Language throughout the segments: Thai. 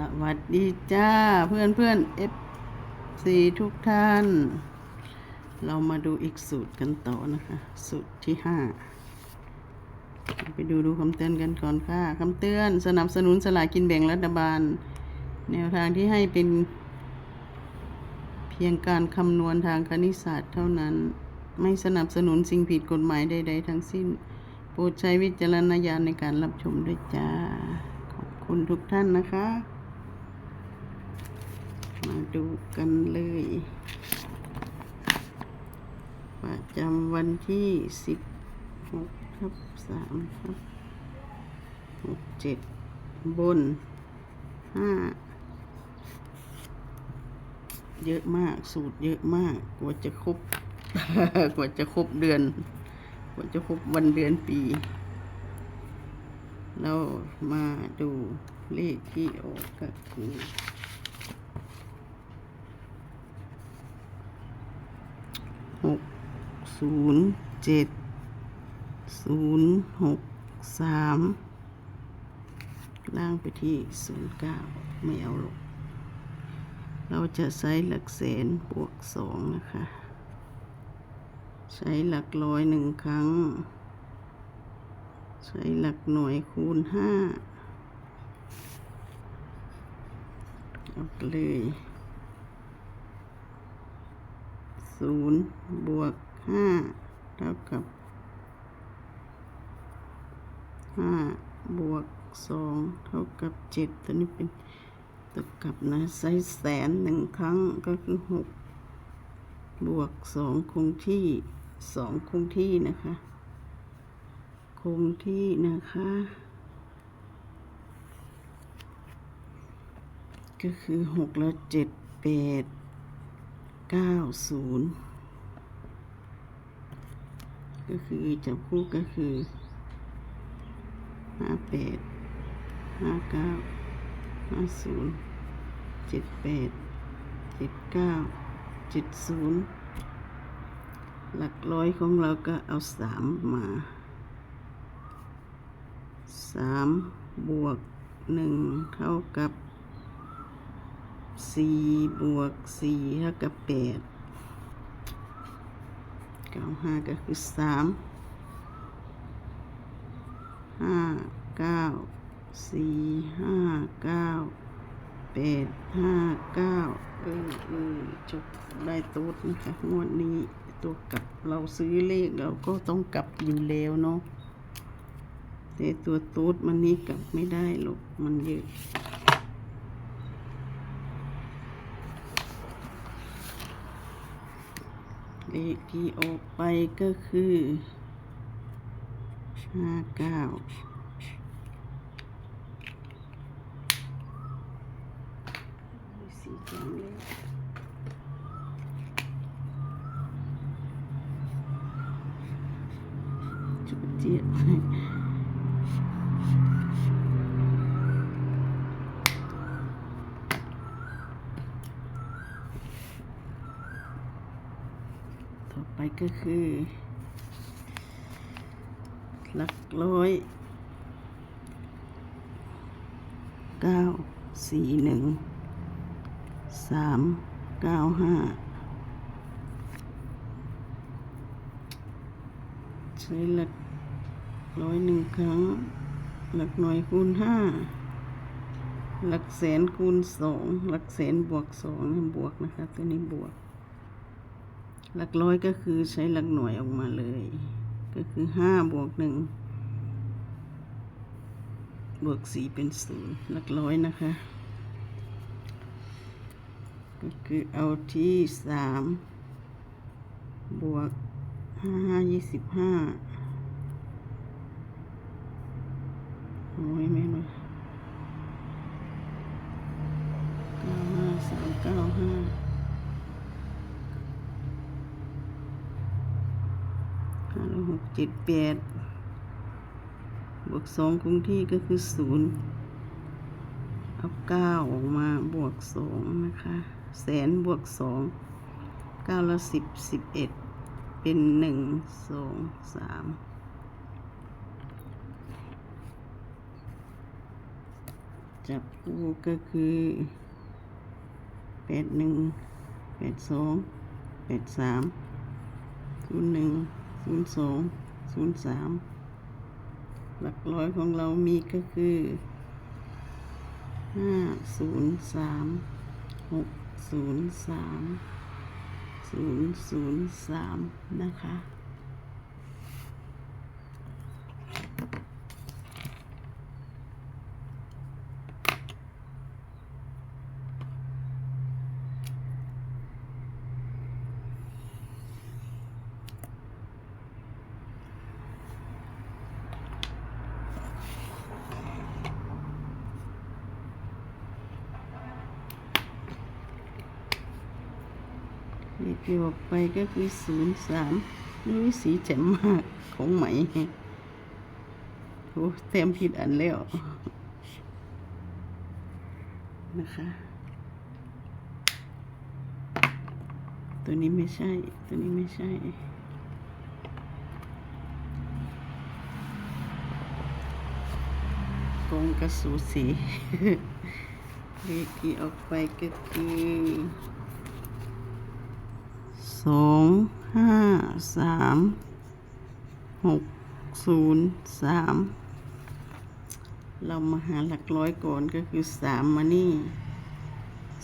สวัสดีจ้าเพื่อนเพื่อนเอฟซีทุกท่าน เรามาดูอีกสูตรกันต่อนะคะ สูตรที่ห้าไปดูดูคำเตือนกันก่อนค่ะคำเตือนสนับสนุนสลากกินแบ่งรัฐบาล แนวทางที่ให้เป็น เพียงการคำนวณทางคณิตศาสตร์เท่านั้น ไม่สนับสนุนสิ่งผิดกฎหมายใด ๆ ทั้งสิ้น โปรดใช้วิจารณญาณในการรับชมด้วยจ้าขอบคุณทุกท่านนะคะ มาดูกันเลย ประจำวันที่สิบหกทับสามทับหกเจ็ดบนห้าเยอะมากสูตรเยอะมากกว่าจะครบกว่าจะครบเดือน กว่าจะครบวันเดือนปี เรามาดูเลขที่ออกก็คือหก ศูนย์เจ็ดศูนย์หกสามล่างไปที่ศูนย์เก้าไม่เอาหรอกเราจะใช้หลักแสนบวกสองนะคะ ใช้หลักร้อยหนึ่งครั้ง ใช้หลักหน่วยคูณห้าเอาเลยศูนย์บวก ห้าเท่ากับห้าบวกสองเท่ากับเจ็ดตัวนี้เป็นตกกลับนะใช้แสนหนึ่งครั้งก็คือหกบวกสองคงที่สองคงที่นะคะ คงที่นะคะก็คือหกแล้วเจ็ดแปดเก้าศูนย์ ก็คือจับคู่ก็คือห้าแปดห้าเก้าห้าศูนย์เจ็ดแปดเจ็ดเก้าเจ็ดศูนย์หลักร้อยของเราก็เอาสามมาสามบวกหนึ่งเท่ากับสี่บวกสี่เท่ากับแปด ก้าห้าก็คือสามห้าเก้าสี่ห้าเก้าแปดห้าเก้าเออเออจบได้ตูดนะคะงวดนี้ตัวกลับเราซื้อเลขเราก็ต้องกลับอยู่แล้วเนาะแต่ตัวตูดมันนี้กลับไม่ได้หรอกมันเยอะ เลขที่ออกไปก็คือห้าเก้าสีจังเลยจุดเจียบต่อไป ก็คือ หลักร้อยเก้าสี่หนึ่งสามเก้าห้าใช้หลักร้อยหนึ่งครั้ง หลักหน่วยคูณห้าหลักแสนคูณสองหลักแสนบวกสองบวกนะคะ ตัวนี้บวก หลักร้อยก็คือใช้หลักหน่วยออกมาเลย ก็คือห้าบวกหนึ่งบวกสี่เป็นศูนย์หลักร้อยนะคะ ก็คือเอาที่สามบวกห้าห้ายี่สิบห้าโอ้ยแม่เลยเก้าห้าสามเก้าห้า ห้าแล้วหกเจ็ดแปดบวกสองคงที่ก็คือศูนย์เอาเก้าออกมาบวกสองนะคะแสนบวกสองเก้าล้วสิบสิบเอ็ดเป็นหนึ่งสองสามจับคู่ก็คือแปดหนึ่งแปดสองแปดสามศูนย์หนึ่ง ศูนย์สองศูนย์สามหลักร้อยของเรามีก็คือห้าศูนย์สามหกศูนย์สามศูนย์ศูนย์สามนะคะ เลขที่ออกไปก็คือศูนย์สามนี่สีแจ่มมากของไหมโอ้เต็มผิดอันแล้ว นะคะ ตัวนี้ไม่ใช่ ตัวนี้ไม่ใช่กงกระสูสีเลขที่ออกไปก็คือ สองห้าสามหกศูนย์สามเรามาหาหลักร้อยก่อนก็คือสามมานี่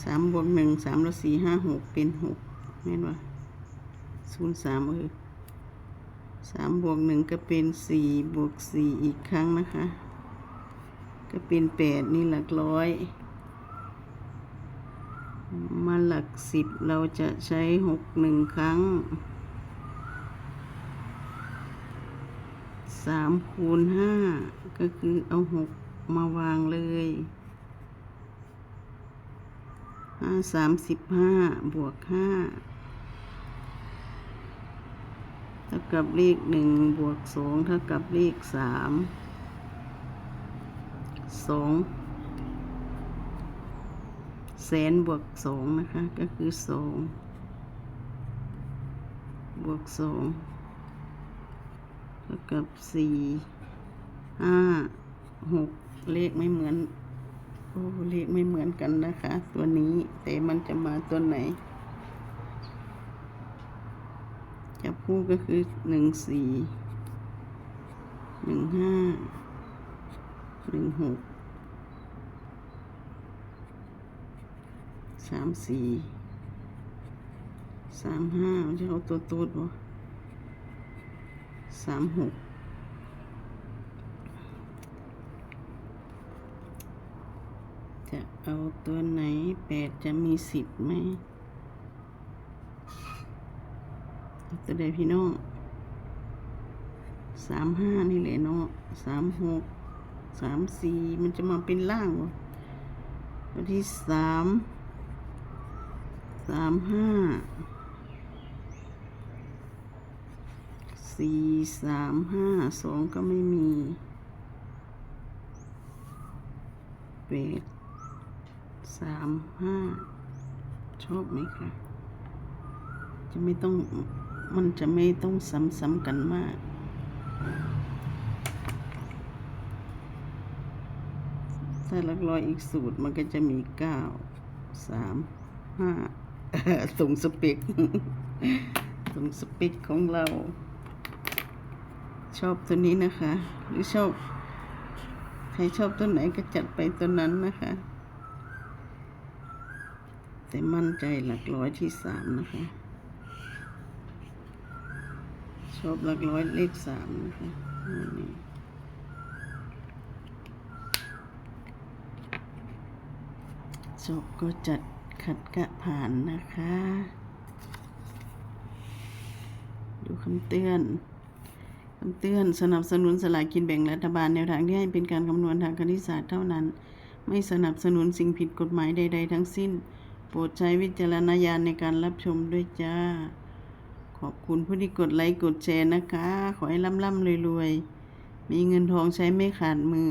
สามบวกหนึ่งสามแล้วสี่ห้าหกเป็นหกแม่นว่าศูนย์สามเออสามบวกหนึ่งก็เป็นสี่บวกสี่อีกครั้งนะคะ ก็เป็นแปดนี่หลักร้อย มาหลักสิบเราจะใช้หกหนึ่งครั้งสามคูณห้าก็คือเอาหกมาวางเลยห้าสามสิบห้าบวกห้าเท่ากับเลขหนึ่งบวกสองเท่ากับเลขสามสอง แสนบวกสองนะคะ ก็คือสองบวกสองเท่ากับสี่ห้าหกเลขไม่เหมือนโอ้เลขไม่เหมือนกันนะคะ ตัวนี้แต่มันจะมาตัวไหนจับคู่ก็คือหนึ่งสี่หนึ่งห้าหนึ่งหก สามสี่สามห้าจะเอาตัวตูดบ่สามหกจะเอาตัวไหนแปดจะมีสิบไหมตัวใดพี่น้องสามห้านี่แหละเนาะสามหกสามสี่มันจะมาเป็นล่างวะตัวที่สาม สามห้าสี่สามห้าสองก็ไม่มีแปดสามห้าชอบไหมคะ จะไม่ต้องมันจะไม่ต้องซ้ำๆกันมากถ้าลักร้อยอีกสูตรมันก็จะมีเก้าสามห้า ตรงสเปกตรงสเปกของเรา ชอบตัวนี้นะคะ หรือชอบ ใครชอบตัวไหนก็จัดไปตัวนั้นนะคะ แต่มั่นใจหลักร้อยที่สามนะคะ ชอบหลักร้อยเลขสามนะคะนี่ชอบก็จัด ขัดกะผ่านนะคะ ดูคำเตือนคำเตือนสนับสนุนสลากกินแบ่งรัฐบาลแนวทางที่ให้เป็นการคำนวณทางคณิตศาสตร์เท่านั้น ไม่สนับสนุนสิ่งผิดกฎหมายใด ๆ ทั้งสิ้น โปรดใช้วิจารณญาณในการรับชมด้วยจ้า ขอบคุณผู้ที่กดไลค์กดแชร์นะคะ ขอให้ร่ำๆรวยๆ มีเงินทองใช้ไม่ขาดมือ